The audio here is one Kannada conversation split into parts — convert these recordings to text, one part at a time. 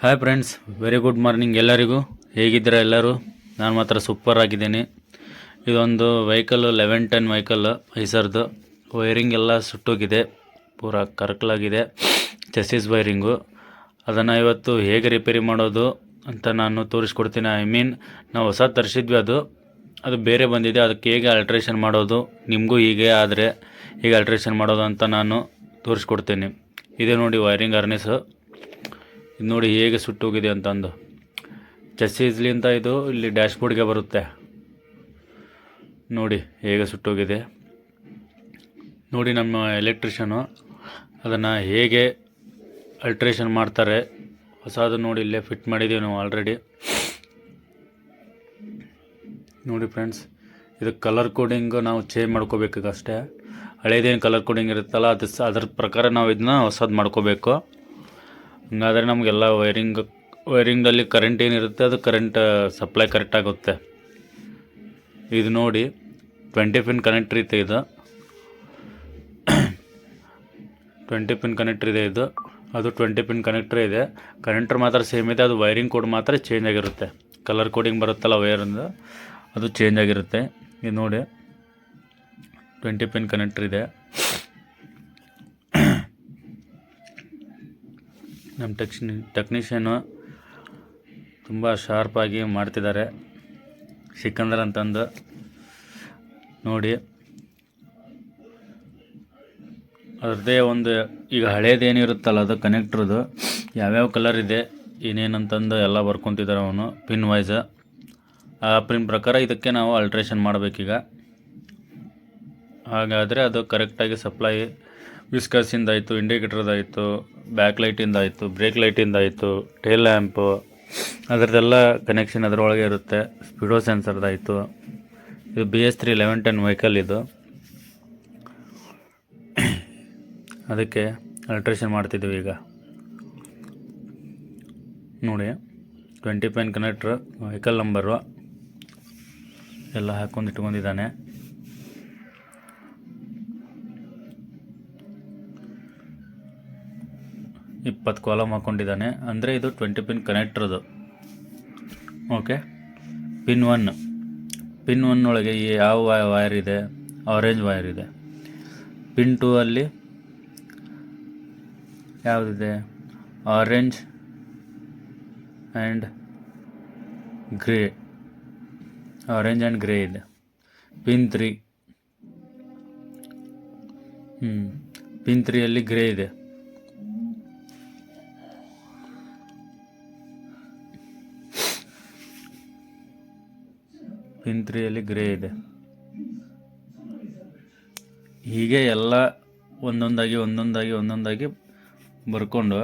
Hi friends very good morning ಎಲ್ಲರಿಗೂ. ಹೇಗಿದ್ದೀರಾ ಎಲ್ಲರೂ? ನಾನು ಮಾತ್ರ ಸೂಪರ್ ಆಗಿದ್ದೀನಿ. ಇದೊಂದು ವೆಹಿಕಲ್ಲು ಲೆವೆನ್ ಟೆನ್ ವೆಹಿಕಲ್ ಐಸರ್ದು ವೈರಿಂಗ್ ಎಲ್ಲ ಸುಟ್ಟೋಗಿದೆ. ಪೂರ ಕರ್ಕಲಾಗಿದೆ. ಚೆಸ್ಸಿಸ್ ವೈರಿಂಗು ಅದನ್ನು ಇವತ್ತು ಹೇಗೆ ರಿಪೇರಿ ಮಾಡೋದು ಅಂತ ನಾನು ತೋರಿಸ್ಕೊಡ್ತೀನಿ. ಐ ಮೀನ್ ನಾವು ಹೊಸ ತರಿಸಿದ್ವಿ ಅದು. ಅದು ಬೇರೆ ಬಂದಿದೆ. ಅದಕ್ಕೆ ಹೇಗೆ ಅಲ್ಟ್ರೇಷನ್ ಮಾಡೋದು? ನಿಮಗೂ ಹೀಗೆ ಆದರೆ ಹೇಗೆ ಅಲ್ಟ್ರೇಷನ್ ಮಾಡೋದು ಅಂತ ನಾನು ತೋರಿಸ್ಕೊಡ್ತೀನಿ. ಇದೆ ನೋಡಿ ವೈರಿಂಗ್ ಅರ್ನೆಸ್ ಇದು ನೋಡಿ ಹೇಗೆ ಸುಟ್ಟೋಗಿದೆ ಅಂತಂದು. ಅಂತ ಇದು, ಇಲ್ಲಿ ಡ್ಯಾಶ್ಬೋರ್ಡ್ಗೆ ಬರುತ್ತೆ. ನೋಡಿ ಹೇಗೆ ಸುಟ್ಟೋಗಿದೆ. ನೋಡಿ ನಮ್ಮ ಎಲೆಕ್ಟ್ರಿಷನು ಅದನ್ನು ಹೇಗೆ ಅಲ್ಟ್ರೇಷನ್ ಮಾಡ್ತಾರೆ. ಹೊಸದು ನೋಡಿ ಇಲ್ಲೇ ಫಿಟ್ ಮಾಡಿದ್ದೀವಿ ನಾವು ಆಲ್ರೆಡಿ. ನೋಡಿ ಫ್ರೆಂಡ್ಸ್, ಇದು ಕಲರ್ ಕೋಡಿಂಗ್ ನಾವು ಚೇಂಜ್ ಮಾಡ್ಕೋಬೇಕು ಅಷ್ಟೇ. ಹಳೇದೇನು ಕಲರ್ ಕೋಡಿಂಗ್ ಇರುತ್ತಲ್ಲ, ಅದು ಅದ್ರ ಪ್ರಕಾರ ನಾವು ಇದನ್ನ ಹೊಸದು ಮಾಡ್ಕೋಬೇಕು. ಹಂಗಾದ್ರೆ ನಮಗೆಲ್ಲ ವೈರಿಂಗ್ ವೈರಿಂಗಲ್ಲಿ ಕರೆಂಟ್ ಏನಿರುತ್ತೆ, ಅದು ಕರೆಂಟ್ ಸಪ್ಲೈ ಕರೆಕ್ಟ್ ಆಗುತ್ತೆ. ಇದು ನೋಡಿ ಟ್ವೆಂಟಿ ಪಿನ್ ಕನೆಕ್ಟ್ರ್ ಇದೆ ಇದು. ಟ್ವೆಂಟಿ ಪಿನ್ ಕನೆಕ್ಟ್ರ್ ಇದೆ ಇದು. ಅದು ಟ್ವೆಂಟಿ ಪಿನ್ ಕನೆಕ್ಟ್ರ್ ಇದೆ. ಕರೆಂಟ್ರ್ ಮಾತ್ರ ಸೇಮ್ ಇದೆ, ಅದು ವೈರಿಂಗ್ ಕೋಡ್ ಮಾತ್ರ ಚೇಂಜ್ ಆಗಿರುತ್ತೆ. ಕಲರ್ ಕೋಡಿಂಗ್ ಬರುತ್ತಲ್ಲ ವೈರಿಂದ ಅದು ಚೇಂಜ್ ಆಗಿರುತ್ತೆ. ಇದು ನೋಡಿ ಟ್ವೆಂಟಿ ಪಿನ್ ಕನೆಕ್ಟ್ರ್ ಇದೆ. ನಮ್ಮ ಟೆಕ್ನಿ, ಟೆಕ್ನಿಷಿಯನು ತುಂಬ ಶಾರ್ಪಾಗಿ ಮಾಡ್ತಿದ್ದಾರೆ ಸಿಕಂದರ್ ಅಂತಂದು ನೋಡಿ. ಅದರದೇ ಒಂದು, ಈಗ ಹಳೇದೇನಿರುತ್ತಲ್ಲ ಅದು ಕನೆಕ್ಟ್ರದು ಯಾವ್ಯಾವ ಕಲರ್ ಇದೆ, ಏನೇನಂತಂದು ಎಲ್ಲ ಬರ್ಕೊತಿದ್ದಾರೆ ಅವನು ಪಿನ್ ವೈಸ್ ಆ ಪಿನ್ ಪ್ರಕಾರ ಇದಕ್ಕೆ ನಾವು ಅಲ್ಟ್ರೇಷನ್ ಮಾಡಬೇಕೀಗ. ಹಾಗಾದರೆ ಅದು ಕರೆಕ್ಟಾಗಿ ಸಪ್ಲೈ ವಿಸ್ಕಸಿಂದಾಯಿತು ಇಂಡಿಕೇಟ್ರದ್ದಾಯಿತು ಬ್ಯಾಕ್ ಲೈಟಿಂದಾಯಿತು ಬ್ರೇಕ್ ಲೈಟಿಂದಾಯಿತು ಟೇಲ್ ಲ್ಯಾಂಪು, ಅದರದ್ದೆಲ್ಲ ಕನೆಕ್ಷನ್ ಅದರೊಳಗೆ ಇರುತ್ತೆ. ಸ್ಪೀಡೋ ಸೆನ್ಸರ್ದಾಯಿತು ಇದು B S three eleven ten vehicle ಇದು. ಅದಕ್ಕೆ ಅಲ್ಟ್ರೇಷನ್ ಮಾಡ್ತಿದ್ದೀವಿ ಈಗ. ನೋಡಿ twenty pin connector vehicle number ಎಲ್ಲ ಹಾಕೊಂಡು ಇಟ್ಕೊಂಡಿದ್ದಾನೆ. ಇಪ್ಪತ್ತು ಕಾಲಮ್ ಹಾಕ್ಕೊಂಡಿದ್ದಾನೆ ಅಂದರೆ ಇದು twenty pin ಕನೆಕ್ಟ್ರದು okay pin one pin one ಒಳಗೆ ಈ ಯಾವ ವೈರ್ ಇದೆ? ಆರೆಂಜ್ ವೈರ್ ಇದೆ. ಪಿನ್ ಟೂ ಅಲ್ಲಿ ಯಾವುದಿದೆ? Orange and grey orange and grey ಇದೆ. ಪಿನ್ ತ್ರೀ ಹ್ಞೂ ಪಿನ್ ತ್ರೀಯಲ್ಲಿ ಗ್ರೇ ಇದೆ. ಪಿನ್ ತ್ರೀಯಲ್ಲಿ ಗ್ರೇ ಇದೆ. ಹೀಗೆ ಎಲ್ಲ ಒಂದೊಂದಾಗಿ ಒಂದೊಂದಾಗಿ ಒಂದೊಂದಾಗಿ ಬರ್ಕೊಂಡು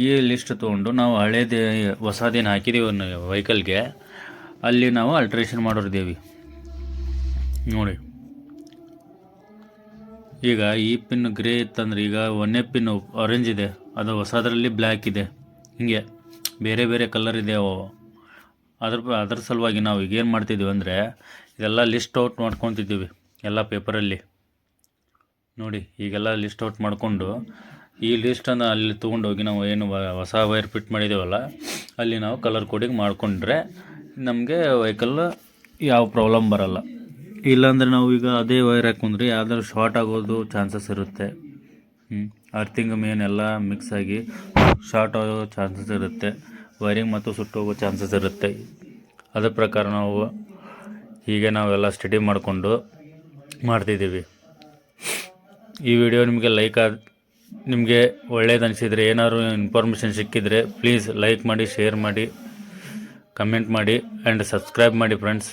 ಈ ಲಿಸ್ಟ್ ತೊಗೊಂಡು ನಾವು ಹಳೇದು ಹೊಸದೇನು ಹಾಕಿದ್ದೀವಿ ವೆಹಿಕಲ್ಗೆ, ಅಲ್ಲಿ ನಾವು ಅಲ್ಟ್ರೇಷನ್ ಮಾಡೋರಿದ್ದೀವಿ ನೋಡಿ. ಈಗ ಈ ಪಿನ್ ಗ್ರೇ ಇತ್ತಂದ್ರೆ ಈಗ ಒಂದೇ ಪಿನ್ ಆರೆಂಜ್ ಇದೆ, ಅದು ಹೊಸದರಲ್ಲಿ ಬ್ಲ್ಯಾಕ್ ಇದೆ. ಹಿಂಗೆ ಬೇರೆ ಬೇರೆ ಕಲರ್ ಇದೆ ಅವು. ಅದ್ರ ಅದ್ರ ಸಲುವಾಗಿ ನಾವು ಈಗ ಏನು ಮಾಡ್ತಿದ್ದೀವಿ ಅಂದರೆ ಇದೆಲ್ಲ ಲಿಸ್ಟ್ ಔಟ್ ಮಾಡ್ಕೊತಿದ್ದೀವಿ ಎಲ್ಲ ಪೇಪರಲ್ಲಿ ನೋಡಿ, ಈಗೆಲ್ಲ ಲಿಸ್ಟ್ ಔಟ್ ಮಾಡಿಕೊಂಡು ಈ ಲಿಸ್ಟನ್ನು ಅಲ್ಲಿ ತೊಗೊಂಡೋಗಿ ನಾವು ಏನು ಹೊಸ ವೈರ್ ಫಿಟ್ ಮಾಡಿದ್ದೀವಲ್ಲ ಅಲ್ಲಿ ನಾವು ಕಲರ್ ಕೋಡಿಂಗ್ ಮಾಡಿಕೊಂಡ್ರೆ ನಮಗೆ ವೆಹಿಕಲ್ ಯಾವ ಪ್ರಾಬ್ಲಮ್ ಬರಲ್ಲ. ಇಲ್ಲಾಂದರೆ ನಾವು ಈಗ ಅದೇ ವೈರ್ ಹಾಕೊಂಡ್ರೆ ಯಾವ್ದಾದ್ರು ಶಾರ್ಟ್ ಆಗೋದು ಚಾನ್ಸಸ್ ಇರುತ್ತೆ. ಅರ್ಥಿಂಗ್ ಮೇನ್ ಎಲ್ಲ ಮಿಕ್ಸ್ ಆಗಿ ಶಾರ್ಟ್ ಆಗೋ ಚಾನ್ಸಸ್ ಇರುತ್ತೆ. ವೈರಿಂಗ್ ಮತ್ತು ಸುಟ್ಟೋಗೋ ಚಾನ್ಸಸ್ ಇರುತ್ತೆ. ಅದ್ರ ಪ್ರಕಾರ ನಾವು ಹೀಗೆ ನಾವೆಲ್ಲ ಸ್ಟಡಿ ಮಾಡಿಕೊಂಡು ಮಾಡ್ತಿದ್ದೀವಿ. ಈ ವಿಡಿಯೋ ನಿಮಗೆ ಲೈಕ್ ಆದ, ನಿಮಗೆ ಒಳ್ಳೇದು ಅನಿಸಿದರೆ, ಏನಾದರೂ ಇನ್ಫಾರ್ಮೇಷನ್ ಸಿಕ್ಕಿದರೆ ಪ್ಲೀಸ್ ಲೈಕ್ ಮಾಡಿ, ಶೇರ್ ಮಾಡಿ, ಕಮೆಂಟ್ ಮಾಡಿ ಆ್ಯಂಡ್ ಸಬ್ಸ್ಕ್ರೈಬ್ ಮಾಡಿ ಫ್ರೆಂಡ್ಸ್.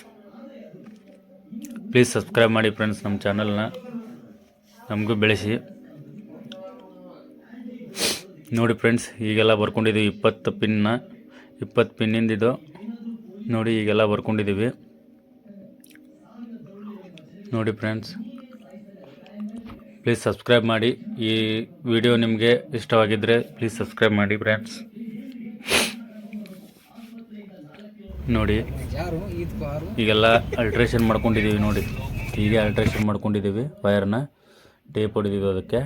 ಪ್ಲೀಸ್ ಸಬ್ಸ್ಕ್ರೈಬ್ ಮಾಡಿ ಫ್ರೆಂಡ್ಸ್ ನಮ್ಮ ಚಾನಲ್ನ. ನಮಗೂ ಬೆಳೆಸಿ. ನೋಡಿ ಫ್ರೆಂಡ್ಸ್, ಈಗೆಲ್ಲ ಬರ್ಕೊಂಡಿದ್ದೀವಿ ಇಪ್ಪತ್ತು ಪಿನ್ನ, ಇಪ್ಪತ್ತು ಪಿನ್ನಿಂದಿದು ನೋಡಿ, ಈಗೆಲ್ಲ ಬರ್ಕೊಂಡಿದ್ದೀವಿ ನೋಡಿ ಫ್ರೆಂಡ್ಸ್, ಪ್ಲೀಸ್ ಸಬ್ಸ್ಕ್ರೈಬ್ ಮಾಡಿ. ಈ ವಿಡಿಯೋ ನಿಮಗೆ ಇಷ್ಟವಾಗಿದ್ದರೆ ಪ್ಲೀಸ್ ಸಬ್ಸ್ಕ್ರೈಬ್ ಮಾಡಿ ಫ್ರೆಂಡ್ಸ್. ನೋಡಿ, ಈಗೆಲ್ಲ ಅಲ್ಟ್ರೇಷನ್ ಮಾಡ್ಕೊಂಡಿದ್ದೀವಿ ನೋಡಿ. ಹೀಗೆ ಅಲ್ಟ್ರೇಷನ್ ಮಾಡ್ಕೊಂಡಿದ್ದೀವಿ ವೈರ್ನ. ಟೇಪ್ ಹೊಡಿದೀವಿ ಅದಕ್ಕೆ.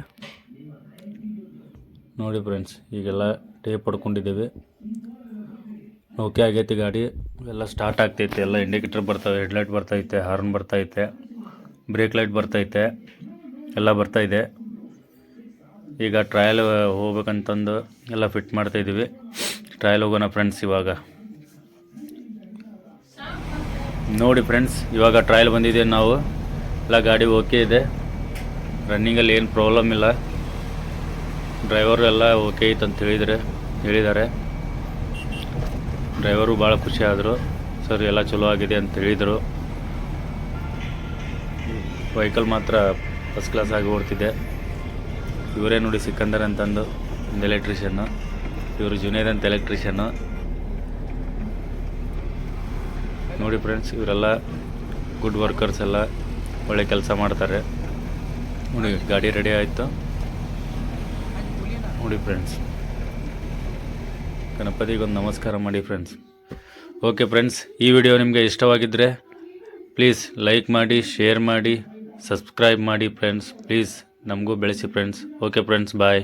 ನೋಡಿ ಫ್ರೆಂಡ್ಸ್ ಈಗೆಲ್ಲ ಟೇಪ್ ಪಡ್ಕೊಂಡಿದ್ದೀವಿ ಓಕೆ ಆಗೈತಿ ಗಾಡಿ, ಎಲ್ಲ ಸ್ಟಾರ್ಟ್ ಆಗ್ತೈತೆ, ಎಲ್ಲ ಇಂಡಿಕೇಟರ್ ಬರ್ತವೆ ಹೆಡ್ಲೈಟ್ ಬರ್ತೈತೆ ಹಾರ್ನ್ ಬರ್ತೈತೆ ಬ್ರೇಕ್ ಲೈಟ್ ಬರ್ತೈತೆ ಎಲ್ಲ ಬರ್ತಾಯಿದೆ. ಈಗ ಟ್ರಯಲ್ ಹೋಗ್ಬೇಕಂತಂದು ಎಲ್ಲ ಫಿಟ್ ಮಾಡ್ತಾಯಿದ್ದೀವಿ. ಟ್ರಯಲ್ ಹೋಗೋಣ ಫ್ರೆಂಡ್ಸ್ ಇವಾಗ. ನೋಡಿ ಫ್ರೆಂಡ್ಸ್ ಇವಾಗ ಟ್ರಯಲ್ ಬಂದಿದ್ದೀವಿ ನಾವು. ಎಲ್ಲ ಗಾಡಿ ಓಕೆ ಇದೆ. ರನ್ನಿಂಗಲ್ಲಿ ಏನು ಪ್ರಾಬ್ಲಮ್ ಇಲ್ಲ. ಡ್ರೈವರು ಎಲ್ಲ ಓಕೆ ಐತೆ ಅಂತ ಹೇಳಿದರೆ ಹೇಳಿದ್ದಾರೆ. ಡ್ರೈವರು ಭಾಳ ಖುಷಿ ಆದರು. ಸರ್, ಎಲ್ಲ ಚಲೋ ಆಗಿದೆ ಅಂತ ಹೇಳಿದರು. ವೆಹಿಕಲ್ ಮಾತ್ರ ಫಸ್ಟ್ ಕ್ಲಾಸ್ ಆಗಿ ಓಡ್ತಿದ್ದೆ ಇವರೇ ನೋಡಿ ಸಿಕ್ಕಂದರ್ ಅಂತಂದು ಒಂದು ಎಲೆಕ್ಟ್ರಿಷಿಯನ್ನು. ಇವರು ಜುನೇದ್ ಅಂತ ಎಲೆಕ್ಟ್ರಿಷಿಯನ್ನು. ನೋಡಿ ಫ್ರೆಂಡ್ಸ್, ಇವರೆಲ್ಲ ಗುಡ್ ವರ್ಕರ್ಸ್ ಎಲ್ಲ ಒಳ್ಳೆ ಕೆಲಸ ಮಾಡ್ತಾರೆ. ನೋಡಿ, ಗಾಡಿ ರೆಡಿ ಆಯಿತು. ನೋಡಿ ಫ್ರೆಂಡ್ಸ್ ಗಣಪತಿಗೊಂದು ನಮಸ್ಕಾರ ಮಾಡಿ ಫ್ರೆಂಡ್ಸ್ ಓಕೆ ಫ್ರೆಂಡ್ಸ್ ಈ ವಿಡಿಯೋ ನಿಮಗೆ ಇಷ್ಟವಾಗಿದ್ದರೆ ಪ್ಲೀಸ್ ಲೈಕ್ ಮಾಡಿ ಶೇರ್ ಮಾಡಿ ಸಬ್ಸ್ಕ್ರೈಬ್ ಮಾಡಿ ಫ್ರೆಂಡ್ಸ್ ಪ್ಲೀಸ್ ನಮಗೂ ಬೆಳೆಸಿ ಫ್ರೆಂಡ್ಸ್ ಓಕೆ ಫ್ರೆಂಡ್ಸ್ ಬಾಯ್